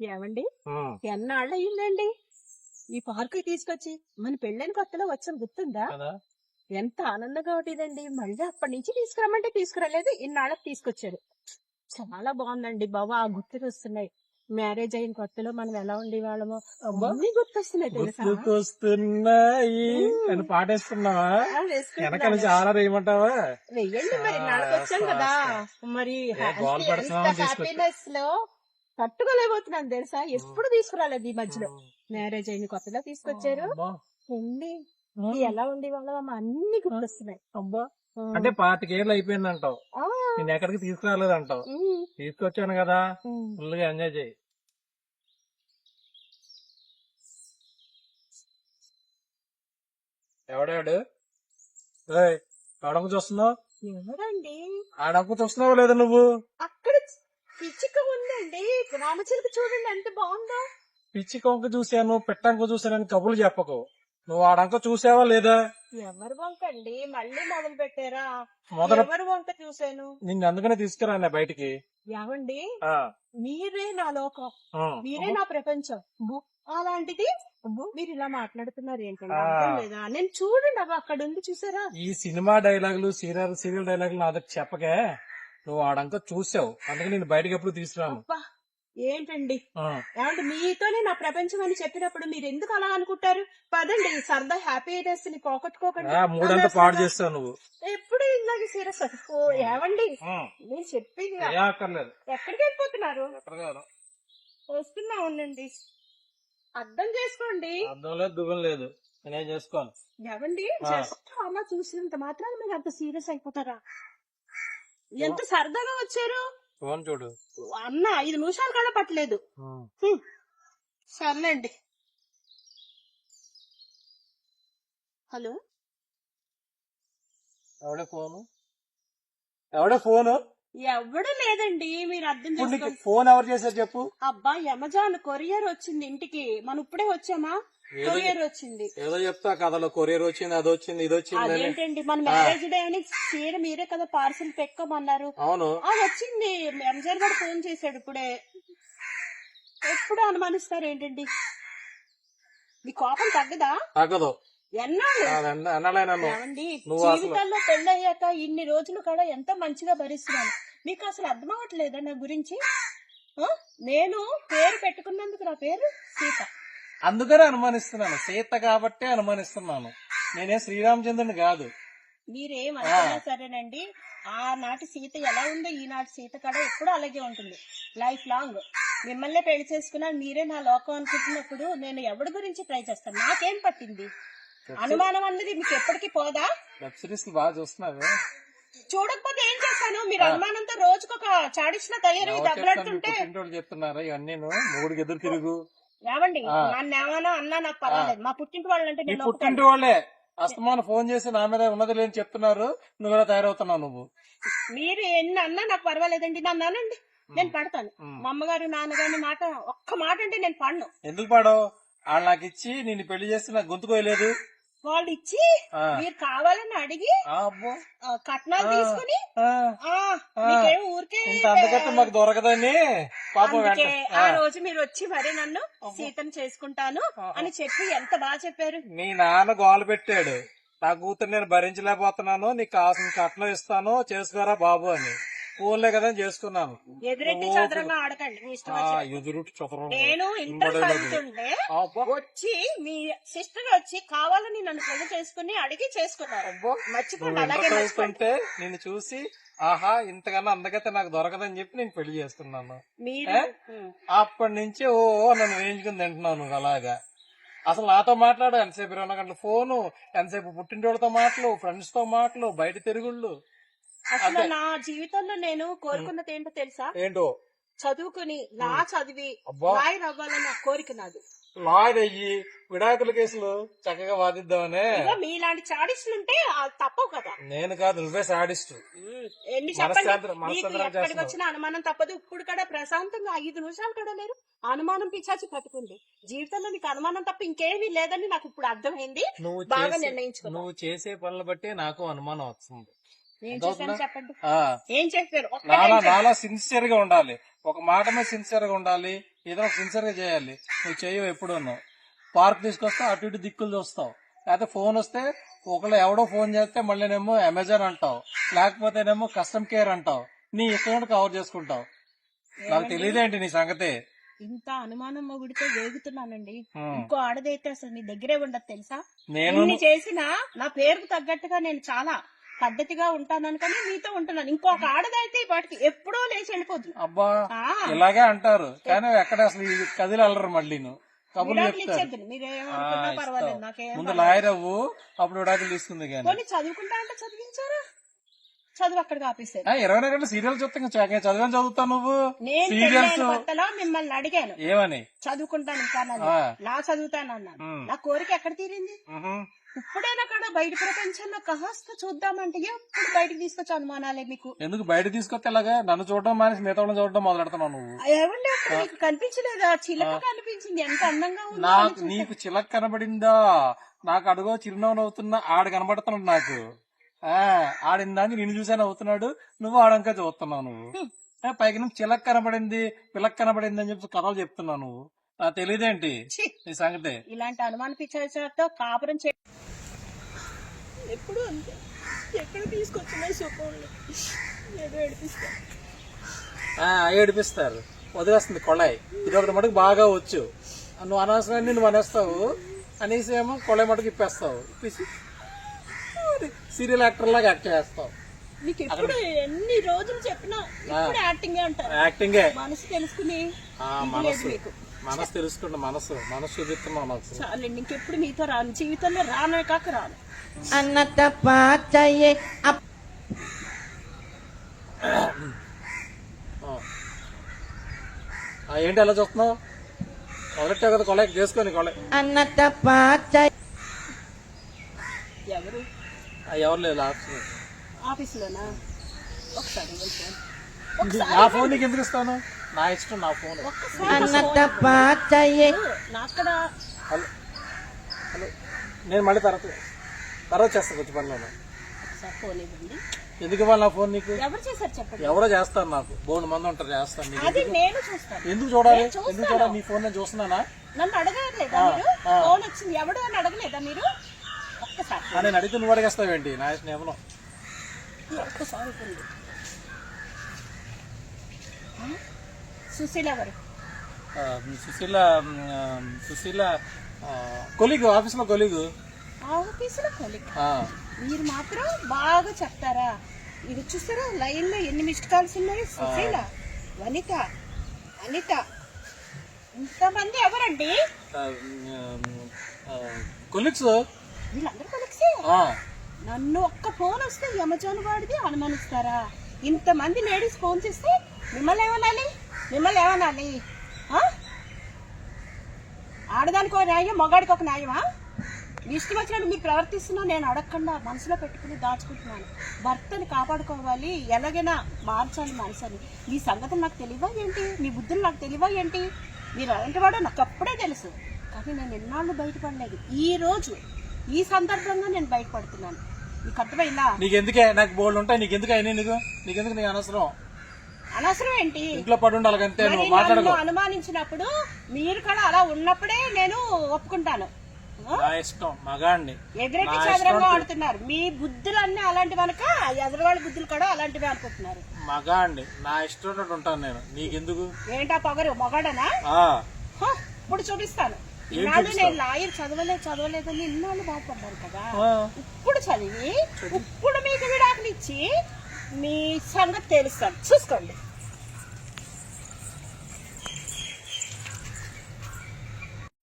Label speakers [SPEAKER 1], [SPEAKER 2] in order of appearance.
[SPEAKER 1] ఏమండి? ఎన్నాళ్ళు అయ్యిందండి ఈ పార్కు తీసుకొచ్చి మన పెళ్ళైన కొత్తలో వచ్చాం గుర్తుందా? ఎంత ఆనందంగా ఉండేదండి. మళ్ళీ అప్పటి నుంచి తీసుకురమ్మంటే తీసుకురాలేదు. ఇన్నాళ్ళకి తీసుకొచ్చారు. చాలా బాగుందండి బాబా. ఆ గుర్తులు వస్తున్నాయి. మ్యారేజ్ అయిన కొత్తలో మనం ఎలా ఉండేవాళ్ళమో. అన్ని గుర్తొస్తున్నాయి
[SPEAKER 2] గుర్తుకొస్తున్నాయి. అని పాటేస్తున్నావా? వేయమంటావా?
[SPEAKER 1] వెయ్యండి మరి నాళ్ళకి వచ్చాం కదా. మరి. హ్యాపీనెస్లో తట్టుకోలేకపోతున్నాను తెలుసా? ఎప్పుడు తీసుకురాలేదు ఈ మధ్యలో. మ్యారేజ్ అయిన కొత్తలో తీసుకొచ్చారు. ఉంది. ఎలా ఉండేవాళ్ళం అన్ని గుర్తొస్తున్నాయి.
[SPEAKER 2] అబ్బా. అంటే పాతికేళ్ళు అయిపోయింది అంటావు నేను ఎక్కడికి తీసుకురాలేదు అంటావు తీసుకొచ్చాను కదా. ఫుల్గా ఎంజాయ్ చేయి. ఎవడాడు? ఆడకు చూస్తున్నావు?
[SPEAKER 1] ఎవరండి?
[SPEAKER 2] ఆడకు చూస్తున్నావు లేదా నువ్వు?
[SPEAKER 1] అక్కడ పిచ్చిక ఉందండి. రామచిలుక చూడండి ఎంత బాగుందో.
[SPEAKER 2] పిచ్చి కొంక చూశాను పెట్టంక చూశానని కబుర్లు చెప్పకు. నువ్వు ఆడంక చూసావా లేదా?
[SPEAKER 1] ఎవరు వంకండి? మళ్ళీ మొదలు పెట్టారా?
[SPEAKER 2] మొదట
[SPEAKER 1] ఎవరు వంక చూశాను?
[SPEAKER 2] నిన్ను అందుకనే తీసుకురాను బయటికి?
[SPEAKER 1] ఏమండి?
[SPEAKER 2] ఆ,
[SPEAKER 1] మీరే నా లోకం.
[SPEAKER 2] ఆ.
[SPEAKER 1] మీరే నా ప్రపంచం. బు. అలాంటిది మీరు ఇలా మాట్లాడుతున్నారు ఏంటండి?
[SPEAKER 2] ఆ.
[SPEAKER 1] అర్థం లేదా? నేను చూడండి అవి అక్కడ ఉంది చూసారా?
[SPEAKER 2] ఈ సినిమా డైలాగులు సీరియల్ సీరియల్ డైలాగులు నా దగ్గర చెప్పకే. నువ్వు ఆడంక చూసావు. అందుకే నేను బయటకి ఎప్పుడు తీసుకురాను.
[SPEAKER 1] అబ్బా ఏంటండి?
[SPEAKER 2] ఆ,
[SPEAKER 1] ఏమంటే మీతోనే నా ప్రపంచం అని చెప్పినప్పుడు మీరు ఎందుకు అలా అనుకుంటారు? పదండి సరదా హ్యాపీనెస్ని పోగొట్టుకోకండి.
[SPEAKER 2] ఆ, మూడంతా పాడు చేస్తావు నువ్వు.
[SPEAKER 1] ఎప్పుడు ఇలాగే సీరియస్ ఓ ఏమండి?
[SPEAKER 2] ఆ,
[SPEAKER 1] నేను చెప్పింది
[SPEAKER 2] ఏ అక్కర్లేదు.
[SPEAKER 1] ఎక్కడికి వెళ్ళిపోతున్నారు?
[SPEAKER 2] ఎక్కడ కాదు
[SPEAKER 1] వస్తున్నా ఉండండి. అర్థం చేసుకోండి.
[SPEAKER 2] అర్థం లేదు దువ్వం లేదు. నేనేం చేసుకోను?
[SPEAKER 1] ఏమండి. జస్ట్ అలా చూసినంత మాత్రాన మీరు అంత సీరియస్ అయిపోతారా? ఎంత సరదాగా వచ్చారు?
[SPEAKER 2] ఫోన్ చూడు.
[SPEAKER 1] అన్న ఐదు నిమిషాలు కూడా పట్టలేదు. సర్లేండి. హలో?
[SPEAKER 2] ఎవడే ఫోను? ఎవడే ఫోను?
[SPEAKER 1] ఎవడు లేదండి మీరు అర్థం చేసుకోండి.
[SPEAKER 2] ఫోన్ ఎవరు చేశారు చెప్పు.
[SPEAKER 1] అబ్బా అమెజాన్ కొరియర్ వచ్చింది ఇంటికి. మనం ఇప్పుడే వచ్చామా? కొరియర్ వచ్చింది.
[SPEAKER 2] ఏదో చెప్తా కథలో కొరియర్ వచ్చింది అది వచ్చింది ఇది వచ్చింది
[SPEAKER 1] అదేంటండి మన మ్యారేజ్ డే అని చీర మీరే కదా పార్సల్ పెక్కమన్నారు
[SPEAKER 2] అవును.
[SPEAKER 1] ఆ వచ్చింది. ఎంజర్ గారు ఫోన్ చేశాడు ఇప్పుడే. ఎప్పుడు అనుమానిస్తారు ఏంటండి? మీ కోపం తగ్గదా?
[SPEAKER 2] తగ్గదు.
[SPEAKER 1] జీవితాల్లో పెళ్ళయ్యాక ఇన్ని రోజులు కూడా ఎంత మంచిగా భరిస్తున్నాను మీకు అసలు అర్థం అవ్వట్లేదా నా గురించి? నేను పేరు పెట్టుకున్నందుకు నా పేరు సీత.
[SPEAKER 2] అందుకనే అనుమానిస్తున్నాను. సీత కాబట్టే అనుమానిస్తున్నాను. నేనే శ్రీరామచంద్రుని కాదు.
[SPEAKER 1] మీరేం అనుకున్నా సరేనండి. ఆనాటి సీత ఎలా ఉందో ఈనాటి సీత కూడా ఎప్పుడు అలాగే ఉంటుంది. Life long. మిమ్మల్ని పెళ్ళి చేసుకున్నా మీరే నా లోకం అనుకుంటున్నప్పుడు నేను ఎవరి గురించి ట్రై చేస్తాను? నాకేం పట్టింది? అనుమానం అన్నది మీకు ఎప్పటికీ పోదా?
[SPEAKER 2] వెబ్ సిరీస్ బాగా చూస్తున్నావు.
[SPEAKER 1] చూడకపోతే ఏం చేస్తాను? మీరు అనుమానంతో రోజుకొక చాడిసిన తయారై
[SPEAKER 2] పుట్టింటోళ్ళు చెప్తున్నారా ఇవన్నీ మొగుడికి ఎదురు తిరుగు.
[SPEAKER 1] ఏమండి. నన్ను ఏమన్నా అన్నా నాకు పర్వాలేదు. మా పుట్టింటి వాళ్ళంటే
[SPEAKER 2] నీ
[SPEAKER 1] నేను
[SPEAKER 2] పుట్టింటి
[SPEAKER 1] ఒప్పుకోను.
[SPEAKER 2] వాళ్ళే. అస్తమానం ఫోన్ చేసి నా మీద ఉన్నది లేని చెప్తున్నారు. నువ్వు ఇలా తయారవుతున్నావు నువ్వు?
[SPEAKER 1] మీరు ఎన్ని అన్నా నాకు పర్వాలేదండి. నన్ను అనండి. నేను పడతాను.
[SPEAKER 2] ఉమ్.
[SPEAKER 1] మా అమ్మగారు నాన్నగారి మాట ఒక్క మాట అంటే నేను పడను.
[SPEAKER 2] ఎందుకు పాడో వాళ్ళు నాకు ఇచ్చి నిన్ను పెళ్ళి చేస్తే నాకు గొంతుకోయలేదు
[SPEAKER 1] వాళ్ళు ఇచ్చి. మీరు కావాలని అడిగి కట్నాలు. తీసుకుని ఊరికే
[SPEAKER 2] మాకు దొరకదని
[SPEAKER 1] ఆ. రోజు మీరు వచ్చి మరి నన్ను సీతను చేసుకుంటాను అని చెప్పి ఎంత బాగా చెప్పారు?
[SPEAKER 2] నీ నాన్న గోల పెట్టాడు. నా కూతురు నేను భరించలేకపోతున్నాను. నీకు కావాల్సిన కట్నం ఇస్తాను. చేసుకోరా బాబు అని. ఫోన్లే కదా చేసుకున్నాను
[SPEAKER 1] ఎదురెట్టి
[SPEAKER 2] ఓ,
[SPEAKER 1] చదరంగా ఆడకండి మీ ఇష్టం
[SPEAKER 2] ఆ,
[SPEAKER 1] వచ్చినట్టు.
[SPEAKER 2] ఎదురు చదరం.
[SPEAKER 1] నేను ఇంటర్
[SPEAKER 2] ఇంబడి లేదు.
[SPEAKER 1] చదువుతుండే
[SPEAKER 2] అబ్బో,
[SPEAKER 1] వచ్చి మీ సిస్టర్ వచ్చి కావాలని నన్ను పెళ్ళి చేసుకుని అడిగి చేసుకున్నారు
[SPEAKER 2] అబ్బో.
[SPEAKER 1] మర్చిపోండి
[SPEAKER 2] నువ్వు
[SPEAKER 1] అలాగే
[SPEAKER 2] ఇంటర్
[SPEAKER 1] మర్చిపోండి
[SPEAKER 2] చదువుతుంటే నిన్ను చూసి ఆహా ఇంతకన్నా అందగతే నాకు దొరకదని చెప్పి నేను పెళ్ళి చేసుకున్నాను
[SPEAKER 1] మీరు? ఉమ్.
[SPEAKER 2] అప్పటి నుంచి ఓ నన్ను వేయించుకుని తింటున్నావు నువ్వు అలాగా అసలు నాతో మాట్లాడు ఎంతసేపు ఇరవై నాలుగు గంటల ఫోను ఎంతసేపు పుట్టింటోళ్ళతో మాటలు ఫ్రెండ్స్తో మాటలు బయట తిరుగుళ్ళు
[SPEAKER 1] అసలు నా జీవితంలో నేను కోరుకున్నది ఏంటో తెలుసా?
[SPEAKER 2] ఏంటో?
[SPEAKER 1] చదువుకుని లా చదివి లాయర్ అవ్వాలని కోరిక నాది.
[SPEAKER 2] లాయర్ అయ్యి విడాకుల కేసులు చక్కగా వాదిద్దామనే.
[SPEAKER 1] మీలాంటి చాడిస్టులు ఉంటే తప్పవు కదా.
[SPEAKER 2] నేను కాదు నువ్వే సాడిస్ట్.
[SPEAKER 1] ఎన్ని చెప్పండి. వచ్చిన అనుమానం తప్పదు. ఇప్పుడు కూడా ప్రశాంతంగా ఐదు నిమిషాలు కూడా లేరు. అనుమానం పిచ్చాచి పట్టుకుంది జీవితంలో నీకు అనుమానం తప్ప ఇంకేమీ లేదని నాకు ఇప్పుడు అర్థమైంది.
[SPEAKER 2] నువ్వు
[SPEAKER 1] బాగా నిర్ణయించుకున్నావు
[SPEAKER 2] నువ్వు చేసే పనులు బట్టి నాకు అనుమానం వస్తుంది.
[SPEAKER 1] ఏం
[SPEAKER 2] అర్థమవుతుందా?
[SPEAKER 1] చేశాను చెప్పండి. ఏం చేశారు?
[SPEAKER 2] నాలా? నాలా సిన్సియర్గా ఉండాలి. ఒక మాట మీద సిన్సియర్గా ఉండాలి. ఏదో సిన్సియర్గా చేయాలి. నువ్వు చేయవు ఎప్పుడూను. పార్క్ తీసుకొస్తావు అటు ఇటు దిక్కులు చూస్తావు. లేకపోతే ఫోన్ వస్తే ఒకళ్ళు ఎవడో ఫోన్ చేస్తే మళ్ళీనేమో అమెజాన్ అంటావు. లేకపోతేనేమో కస్టమ్ కేర్ అంటావు. నీ ఇష్టం కవర్ చేసుకుంటావు. నాకు తెలియదేంటి నీ సంగతి?
[SPEAKER 1] ఇంత అనుమానం మొగుడితో వేగుతున్నానండి. ఇంకో ఆడదైతే అసలు మీ దగ్గరే ఉండదు తెలుసా?
[SPEAKER 2] నేను
[SPEAKER 1] చేసినా నా పేరుకు తగ్గట్టుగా నేను చాలా పద్ధతిగా ఉంటానని కానీ మీతో ఉంటున్నాను. ఇంకొక ఆడదైతే వాటికి ఎప్పుడో లేచి వెళ్ళిపోతుంది
[SPEAKER 2] అబ్బా ఇలాగే అంటారు. కానీ ఎక్కడ అసలు కదిలి వెళ్ళరు మళ్ళీ కబుర్లు చెప్తారు. ముందు లాయర్ అవ్వు అప్పుడు విడాకులు తీసుకుంది కానీ.
[SPEAKER 1] చదువుకుంటా అంటే చదివించారా? చదువు అక్కడికి ఆపేశారు
[SPEAKER 2] ఆ, ఇరవై నాలుగు గంటలు సీరియల్ చూస్తా చదివని చదువుతావు నువ్వు?
[SPEAKER 1] నేను
[SPEAKER 2] సీరియల్స్?
[SPEAKER 1] కొత్తలో మిమ్మల్ని అడిగాను.
[SPEAKER 2] ఏమని?
[SPEAKER 1] చదువుకుంటాను ఇంకా. నా చదువుతాను అన్నాను.
[SPEAKER 2] ఉమ్.
[SPEAKER 1] నా కోరిక ఎక్కడ తీరింది. ఇప్పుడైనా కూడా బయట ప్రపంచంలో కాస్త చూద్దామంటే ఎప్పుడు బయటకు తీసుకొచ్చి అనుమానాలే మీకు?
[SPEAKER 2] ఎందుకు బయట తీసుకొస్తే ఇలాగా నన్ను చూడడం మానేసి మిగతా చూడడం మొదలెడుతున్నావు నువ్వు.
[SPEAKER 1] ఏమండి అక్కడ మీకు కనిపించలేదా? చిలక కనిపించింది. ఎంత అందంగా ఉందో
[SPEAKER 2] నాకు. నీకు చిలక కనబడిందా? నాకు అడుగో చిరునవ్వు నవ్వుతున్నా ఆడ కనబడుతున్నాడు నాకు. ఆ ఆడిందాక నిన్ను చూసాను అవుతున్నాడు నువ్వు ఆడంకా చూస్తున్నావు నువ్వు. పైకి నుంచి చిలక కనబడింది పిలక కనబడింది అని చెప్పి కథలు చెప్తున్నావు నువ్వు. నాకు తెలియదేంటి నీ సంగతి.
[SPEAKER 1] ఇలాంటి అనుమాన పిచ్చాతో కాపురం చే ఎప్పుడు అంతే. ఎక్కడ తీసుకొచ్చినా సుఖంలో ఏదో ఏడిపిస్తా
[SPEAKER 2] ఏడిపిస్తారు. వదిలేస్తుంది కొళాయి. ఇది ఒకటి మటుకు బాగా వచ్చు. నువ్వు అనవసరాన్ని నువ్వు అనేస్తావు అనేసి ఏమో కొళాయి మటుకు ఇప్పేస్తావు. ఇప్పేసి సీరియల్ యాక్టర్ లాగా యాక్ట్ చేస్తావు
[SPEAKER 1] మీకు ఎప్పుడు ఎన్ని రోజులు చెప్పినా ఎప్పుడు యాక్టింగ్ అంటారు.
[SPEAKER 2] యాక్టింగే
[SPEAKER 1] మనసు తెలుసుకుని
[SPEAKER 2] ఆ
[SPEAKER 1] ఇది లేదు
[SPEAKER 2] మనసు.
[SPEAKER 1] మీకు.
[SPEAKER 2] మనసు తెలుసుకుంటా మనసు. మనసు చూపిస్తున్నావు నాకు
[SPEAKER 1] చాలండి ఇంకెప్పుడు మీతో రాను. జీవితంలో రానే కాక రాను.
[SPEAKER 3] అన్నత పాచయే అప్
[SPEAKER 2] ఆ. ఆ, ఏంటి అలా చూస్తున్నావు? మొదలెట్టావు కదా కొలెక్ట్ చేసుకొని కొలెక్ట్
[SPEAKER 3] అన్నత పాచయ
[SPEAKER 1] ఎవరు
[SPEAKER 2] ఎవరు లేదు లాస్ట్
[SPEAKER 1] ఆఫీసులోనా? ఒకసారి.
[SPEAKER 2] నా ఫోన్ నీకు ఎందుకు ఇస్తాను? నా ఇష్టం నా ఫోన్.
[SPEAKER 1] నాక్కడ
[SPEAKER 2] హలో. హలో. నేను మళ్ళీ తర్వాత తర్వాత చేస్తాను కొంచెం పనిలో
[SPEAKER 1] ఫోన్ ఇవ్వండి.
[SPEAKER 2] ఎందుకు ఇవ్వాలి నా ఫోన్ నీకు?
[SPEAKER 1] ఎవరు చేశారు చెప్పండి.
[SPEAKER 2] ఎవరో చేస్తారు నాకు. బోడు మంది ఉంటారు చేస్తాను నీకు.
[SPEAKER 1] అది నేను చూస్తాను.
[SPEAKER 2] ఎందుకు చూడాలి. ఎందుకు చూడాలి? నీ ఫోన్ నేను చూస్తున్నానా?
[SPEAKER 1] నన్ను అడగలేదా మీరు. ఫోన్ వచ్చింది ఎవడు అని అడగలేదా మీరు?
[SPEAKER 2] నేను అడిగితే నువ్వు అడిగేస్తావేంటి? నా
[SPEAKER 1] ఒక్కసారి ఆ? సుశీల గారు.
[SPEAKER 2] సుశీల సుశీల కొలిగు ఆఫీస్లో కొలిగు?
[SPEAKER 1] ఆఫీసులో కొలిక్
[SPEAKER 2] ఆ,
[SPEAKER 1] మీరు మాత్రం బాగా చెప్తారా? ఇది చూసారా లైన్లో ఎన్ని మిస్డ్ కాల్స్ ఉన్నాయి? సుశీల వనిత అనిత. ఇంతమంది ఎవరండి?
[SPEAKER 2] కొలిగ్స్?
[SPEAKER 1] వీళ్ళందరూ కొలిక్సే
[SPEAKER 2] ఆ,
[SPEAKER 1] నన్ను ఒక్క ఫోన్ వస్తే యమజాన్ వాడిది అనుమానిస్తారా? ఇంతమంది లేడీస్ ఫోన్ చేస్తే మిమ్మల్ని ఏమనాలి? మిమ్మల్ని ఏమనాలి? ఆడదానికి ఒక న్యాయం మగాడికి ఒక న్యాయమా? మీ ఇష్టం వచ్చినట్టు మీరు ప్రవర్తిస్తున్నా నేను అడగకుండా మనసులో పెట్టుకుని దాచుకుంటున్నాను. భర్తని కాపాడుకోవాలి. ఎలాగైనా మార్చాలి మనసుని. మీ సంగతులు నాకు తెలియవా ఏంటి? మీ బుద్ధులు నాకు తెలియవా ఏంటి? మీరు అలాంటి వాడో నాకు అప్పుడే తెలుసు. కానీ నేను ఎన్నాళ్ళు బయటపడలేదు. ఈ రోజు ఈ సందర్భంగా నేను బయటపడుతున్నాను. మీకు అర్థమైందా?
[SPEAKER 2] నీకెందుకే? నాకు బోల్డ్ ఉంటాయి. నీకెందుకు అయినా నీకు? నీకెందుకు నీకు అనవసరం?
[SPEAKER 1] అనవసరం ఏంటి?
[SPEAKER 2] ఇంట్లో పడి ఉండాలి అంతే నువ్వు. మాట్లాడకు.
[SPEAKER 1] అనుమానించినప్పుడు మీరు కూడా అలా ఉన్నప్పుడే నేను ఒప్పుకుంటాను?
[SPEAKER 2] నా ఇష్టం మగాడిని
[SPEAKER 1] ఎదురెట్టి చదరంగా ఆడుతున్నారు. మీ బుద్ధులన్నీ అలాంటివి అనక ఎదురువాళ్ళ బుద్ధులు కూడా అలాంటివి అనుకుంటున్నారు.
[SPEAKER 2] మగాడిని నా ఇష్టం ఉంటాను నేను. నీకెందుకు?
[SPEAKER 1] ఏంటా పొగరు? మొగాడనా? ఇప్పుడు చూపిస్తాను. ఇన్నాళ్ళు? నేను లాయర్ చదవలేదు చదవలేదని ఇన్నాళ్ళు బాధపడ్డాను కదా. ఇప్పుడు చదివి ఇప్పుడు మీకు విడాకులు ఇచ్చి మీ సంగతి తెలుస్తాను చూసుకోండి